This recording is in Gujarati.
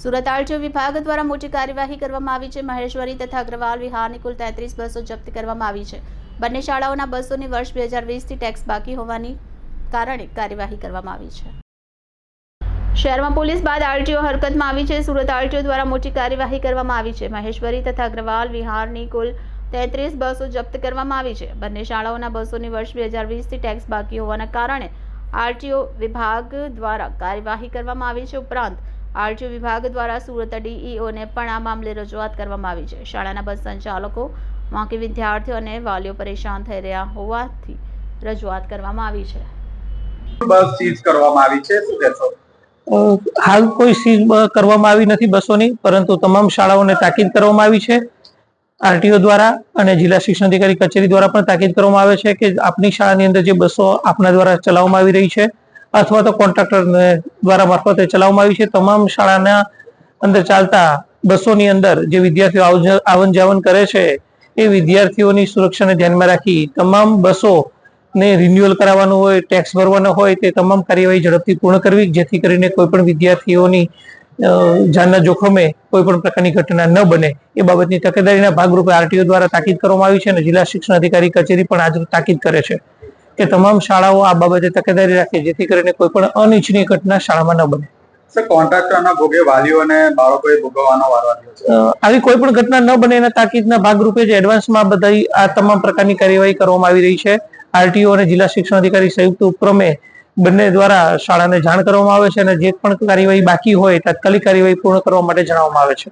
સુરત આરટીઓ વિભાગ દ્વારા મોટી કાર્યવાહી કરવામાં આવી છે. મહેશ્વરી તથા અગ્રવાલ વિહારની કુલ તેત્રીસ બસો જપ્ત કરવામાં આવી છે. બંને શાળાઓના બસોની વર્ષ બે હજાર ટેક્સ બાકી હોવાની કારણે કાર્યવાહી કરવામાં આવી છે. શહેરમાં પોલીસ બાદ આરટીઓ હરકતમાં આવી છે. સુરત આરટીઓ દ્વારા મોટી કાર્યવાહી કરવામાં આવી છે. મહેશ્વરી તથા અગ્રવાલ વિહારની કુલ તેત્રીસ બસો જપ્ત કરવામાં આવી છે. બંને શાળાઓના બસોની વર્ષ બે હજાર વીસથી ટેક્સ બાકી હોવાના કારણે આરટીઓ વિભાગ દ્વારા કાર્યવાહી કરવામાં આવી છે. ઉપરાંત આરટીઓ વિભાગ દ્વારા સુરત ડીઈઓને પણ આ મામલે રજૂઆત કરવામાં આવી છે. શાળાના બસ સંચાલકો વાંકી વિદ્યાર્થીઓ અને વાલીઓ પરેશાન થઈ રહ્યા હોવાથી રજૂઆત કરવામાં આવી છે. બસ સીઝ કરવામાં આવી છે. શું કહેશો? હાલ કોઈ સીઝ કરવામાં આવી નથી બસોની પરંતુ તમામ શાળાઓને તાકીદ કરવામાં આવી છે. આરટીઓ દ્વારા અને જિલ્લા શિક્ષણ અધિકારી કચેરી દ્વારા પણ તાકીદ કરવામાં આવે છે કે આપની શાળાની અંદર જે બસો આપના દ્વારા ચલાવવામાં આવી રહી છે. અથવા તો કોન્ટ્રાક્ટર દ્વારા મારફતે ચલાવવામાં આવી છે. તમામ શાળાના અંદર ચાલતા બસોની અંદર જે વિદ્યાર્થીઓ આવન જાવન કરે છે, એ વિદ્યાર્થીઓની સુરક્ષાને ધ્યાનમાં રાખી તમામ બસો ને રિન્યુઅલ કરાવવાનું હોય ટેક્સ ભરવાનો હોય, તે તમામ કાર્યવાહી ઝડપથી પૂર્ણ કરવી, જેથી કરીને કોઈ પણ વિદ્યાર્થીઓની જાનના જોખમે કોઈ પણ પ્રકારની ઘટના ન બને. એ બાબતની તકેદારીના ભાગરૂપે આરટીઓ દ્વારા તાકીદ કરવામાં આવી છે અને જિલ્લા શિક્ષણ અધિકારી કચેરી પણ આજ તાકીદ કરે છે. કે તમામ શાળાઓ આ બાબતે તકેદારી રાખે જેથી કરીને કોઈ પણ અનિચ્છનીય ઘટના શાળામાં ન બને. કોન્ટ્રાક્ટરના ભોગે વાલીઓ અને બાળકોએ ભોગવવાનો વારો આવ્યો છે. અ, આવી કોઈ પણ ઘટના ન બને એના તાકીદના ભાગરૂપે જ એડવાન્સમાં બધા આ તમામ પ્રકારની કાર્યવાહી કરવામાં આવી રહી છે. આરટીઓ અને જિલ્લા શિક્ષણ અધિકારી સંયુક્ત ઉપક્રમે બંને દ્વારા શાળાને જાણ કરવામાં આવે છે અને જે પણ કાર્યવાહી બાકી હોય તાત્કાલિક કાર્યવાહી પૂર્ણ કરવા માટે જણાવવામાં આવે છે.